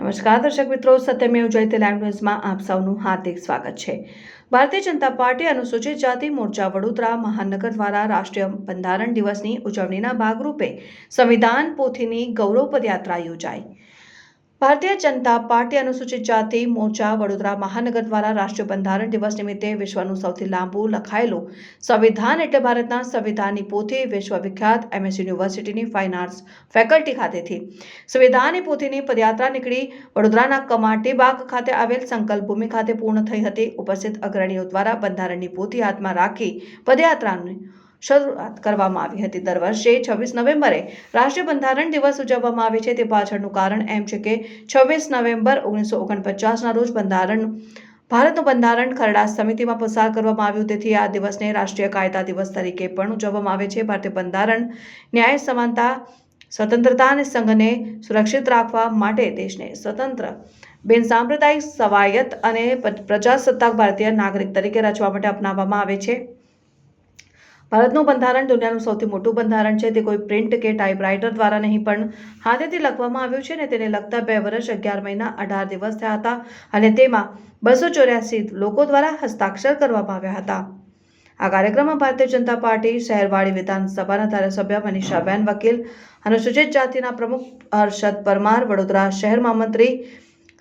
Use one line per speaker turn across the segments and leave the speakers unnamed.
નમસ્કાર, દર્શક મિત્રો. સત્યમેવ જયતે લાઈવ ન્યૂઝમાં આપ સૌનું હાર્દિક સ્વાગત છે. ભારતીય જનતા પાર્ટી અનુસૂચિત જાતિ મોરચા વડોદરા મહાનગર દ્વારા રાષ્ટ્રીય બંધારણ દિવસની ઉજવણીના ભાગરૂપે સંવિધાન પોથીની ગૌરવ પદયાત્રા યોજાઈ. ભારતીય જનતા પાર્ટી અનુસૂચિત જાતિ, મોરચા, વડોદરા મહાનગર દ્વારા રાષ્ટ્રીય બંધારણ દિવસ નિમિત્તે વિશ્વનું સૌથી લાંબુ લખાયેલું સંવિધાન એટલે ભારતના સંવિધાનની પોથી વિશ્વવિખ્યાત એમએસ યુનિવર્સિટીની ફાઇન ફેકલ્ટી ખાતેથી. સંવિધાનની પોથીની પદયાત્રા નીકળી વડોદરાના કમાટી બાગ ખાતે આવેલ સંકલ્પ ભૂમિ ખાતે પૂર્ણ થઈ હતી. ઉપસ્થિત અગ્રણીઓ દ્વારા બંધારણની પોથી હાથમાં રાખી પદયાત્રાની શરૂઆત કરવામાં આવી હતી. દર વર્ષે છવ્વીસ નવેમ્બરે રાષ્ટ્રીય બંધારણ દિવસ ઉજવવામાં આવે છે. તે પાછળનું કારણ એમ છે કે છવ્વીસ નવેમ્બર ઓગણીસો ઓગણપચાસના રોજ બંધારણ, ભારતનું બંધારણ ખરડા સમિતિમાં પસાર કરવામાં આવ્યું. તેથી આ દિવસને રાષ્ટ્રીય કાયદા દિવસ તરીકે પણ ઉજવવામાં આવે છે. ભારતીય બંધારણ, ન્યાય, સમાનતા, સ્વતંત્રતા અને સંઘને સુરક્ષિત રાખવા માટે દેશને સ્વતંત્ર, બિનસાંપ્રદાયિક સવાયત અને પ્રજાસત્તાક ભારતીય નાગરિક તરીકે રચવા માટે અપનાવવામાં આવે છે. ભારતનું બંધારણ દુનિયાનું સૌથી મોટું બંધારણ છે. તે કોઈ પ્રિન્ટ કે ટાઈપરાઇટર દ્વારા નહીં, પણ હાથેથી લખવામાં આવ્યું છે અને તેને લગતા બે વર્ષ અગિયાર મહિના અઢાર દિવસ થયા હતા અને તેમાં બસો ચોર્યાસી લોકો દ્વારા હસ્તાક્ષર કરવામાં આવ્યા હતા. આ કાર્યક્રમમાં ભારતીય જનતા પાર્ટી, શહેરવાડી વિધાનસભાના ધારાસભ્ય મનીષાબેન વકીલ, અનુસૂચિત જાતિના પ્રમુખ હર્ષદ પરમાર, વડોદરા શહેરમાં મંત્રી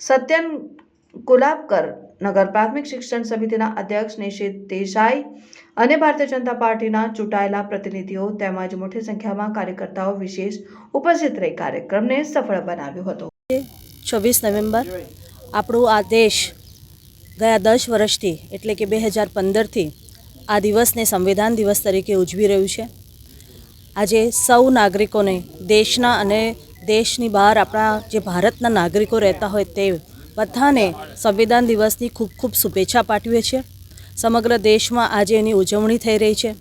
સત્યન કુલાબકર નગર પ્રાથમિક શિક્ષણ સમિતિના અધ્યક્ષ નિશિત દેસાઈ અને ભારતીય જનતા પાર્ટીના ચૂંટાયેલા પ્રતિનિધિઓ તેમજ મોટી સંખ્યામાં કાર્યકર્તાઓ વિશેષ ઉપસ્થિત રહી કાર્યક્રમને સફળ બનાવ્યો હતો.
છવ્વીસ નવેમ્બર, આપણો આ દેશ ગયા દસ વર્ષથી, એટલે કે બે હજાર પંદરથી આ દિવસને સંવિધાન દિવસ તરીકે ઉજવી રહ્યું છે. આજે સૌ નાગરિકોને દેશના અને દેશની બહાર આપણા જે ભારતના નાગરિકો રહેતા હોય તે બધાને સંવિધાન દિવસની ખૂબ ખૂબ શુભેચ્છા પાઠવીએ છીએ. સમગ્ર દેશમાં આજે એની ઉજવણી થઈ રહી છે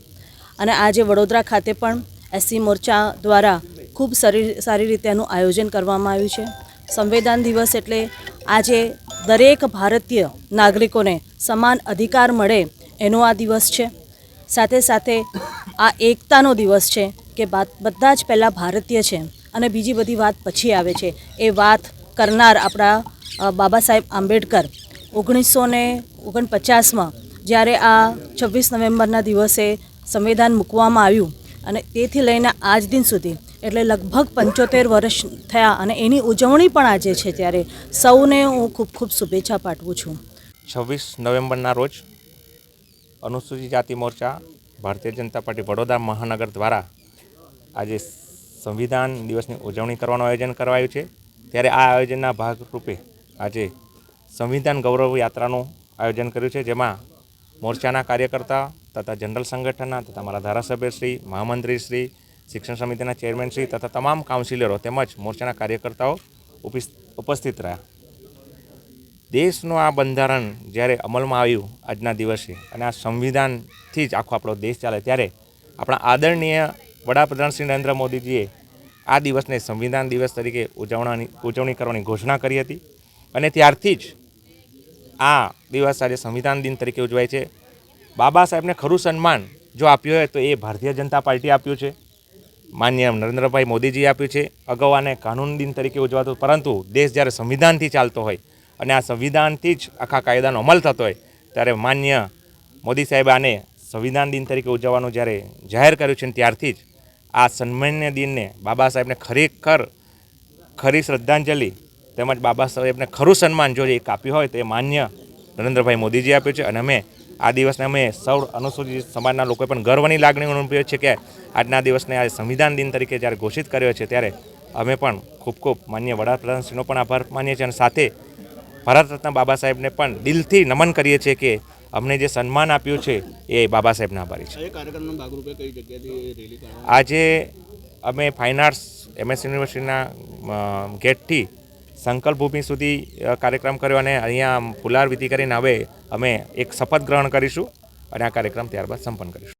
અને આજે વડોદરા ખાતે પણ એસસી મોરચા દ્વારા ખૂબ સારી સારી રીતે એનું આયોજન કરવામાં આવ્યું છે. સંવિધાન દિવસ એટલે આજે દરેક ભારતીય નાગરિકોને સમાન અધિકાર મળે એનો આ દિવસ છે. સાથે સાથે આ એકતાનો દિવસ છે કે બધા જ પહેલાં ભારતીય છે અને બીજી બધી વાત પછી આવે છે. એ વાત કરનાર આપણા બાબા સાહેબ આંબેડકર ઓગણીસો ને ઓગણપચાસમાં જ્યારે આ છવ્વીસ નવેમ્બરના દિવસે સંવિધાન મૂકવામાં આવ્યું અને તેથી લઈને આજ દિન સુધી, એટલે લગભગ પંચોતેર વર્ષ થયા અને એની ઉજવણી પણ આજે છે ત્યારે, સૌને હું ખૂબ ખૂબ શુભેચ્છા પાઠવું છું.
છવ્વીસ નવેમ્બરના રોજ અનુસૂચિત જાતિ મોરચા ભારતીય જનતા પાર્ટી વડોદરા મહાનગર દ્વારા આજે સંવિધાન દિવસની ઉજવણી કરવાનું આયોજન કરાયું છે. ત્યારે આ આયોજનના ભાગરૂપે આજે સંવિધાન ગૌરવ યાત્રાનું આયોજન કર્યું છે, જેમાં મોરચાના કાર્યકર્તા તથા જનરલ સંગઠનના તથા મારા ધારાસભ્યશ્રી મહામંત્રીશ્રી શિક્ષણ સમિતિના ચેરમેનશ્રી તથા તમામ કાઉન્સિલરો તેમજ મોરચાના કાર્યકર્તાઓ ઉપિસ- ઉપસ્થિત રહ્યા. દેશનું આ બંધારણ જ્યારે અમલમાં આવ્યું આજના દિવસે અને આ સંવિધાનથી જ આખો આપણો દેશ ચાલે ત્યારે આપણા આદરણીય વડાપ્રધાન શ્રી નરેન્દ્ર મોદીજીએ આ દિવસને સંવિધાન દિવસ તરીકે ઉજવવાની ઉજવણી કરવાની ઘોષણા કરી હતી. અને ત્યારથી જ આ દિવસ આજે સંવિધાન દિન તરીકે ઉજવાય છે. બાબા સાહેબને ખરું સન્માન જો આપ્યું હોય તો એ ભારતીય જનતા પાર્ટી આપ્યું છે. માન્ય નરેન્દ્રભાઈ મોદીજીએ આપ્યું છે. અગાઉ આને કાનૂન દિન તરીકે ઉજવાતું પરંતુ દેશ જ્યારે સંવિધાનથી ચાલતો હોય અને આ સંવિધાનથી જ આખા કાયદાનો અમલ થતો હોય, ત્યારે માન્ય મોદી સાહેબ આને સંવિધાન દિન તરીકે ઉજવવાનું જ્યારે જાહેર કર્યું છે ને ત્યારથી જ આ સન્માન્ય દિનને બાબા સાહેબને ખરેખર ખરી શ્રદ્ધાંજલિ તેમજ બાબા સાહેબને ખરું સન્માન જો એક આપ્યું હોય તો એ માન્ય નરેન્દ્રભાઈ મોદીજી આપ્યું છે. અને અમે આ દિવસને અમે સૌ અનુસૂચિત સમાજના લોકોએ પણ ગર્વની લાગણી અનુભવીએ છીએ કે આજના દિવસને આ સંવિધાન દિન તરીકે જ્યારે ઘોષિત કર્યો છે ત્યારે અમે પણ ખૂબ ખૂબ માન્ય વડાપ્રધાનશ્રીનો પણ આભાર માનીએ છીએ. અને સાથે ભારત રત્ન બાબા સાહેબને પણ દિલથી નમન કરીએ છીએ કે અમને જે સન્માન આપ્યું છે એ બાબા સાહેબના આભારી છે. આજે અમે ફાઇન આર્ટ્સ એમએસ યુનિવર્સિટીના ગેટથી સંકલ્પ ભૂમિ સુધી કાર્યક્રમ કર્યો અને અહીંયા ફુલાર વિધિ કરીને હવે અમે એક શપથ ગ્રહણ કરીશું અને આ કાર્યક્રમ ત્યારબાદ સંપન્ન કરીશું.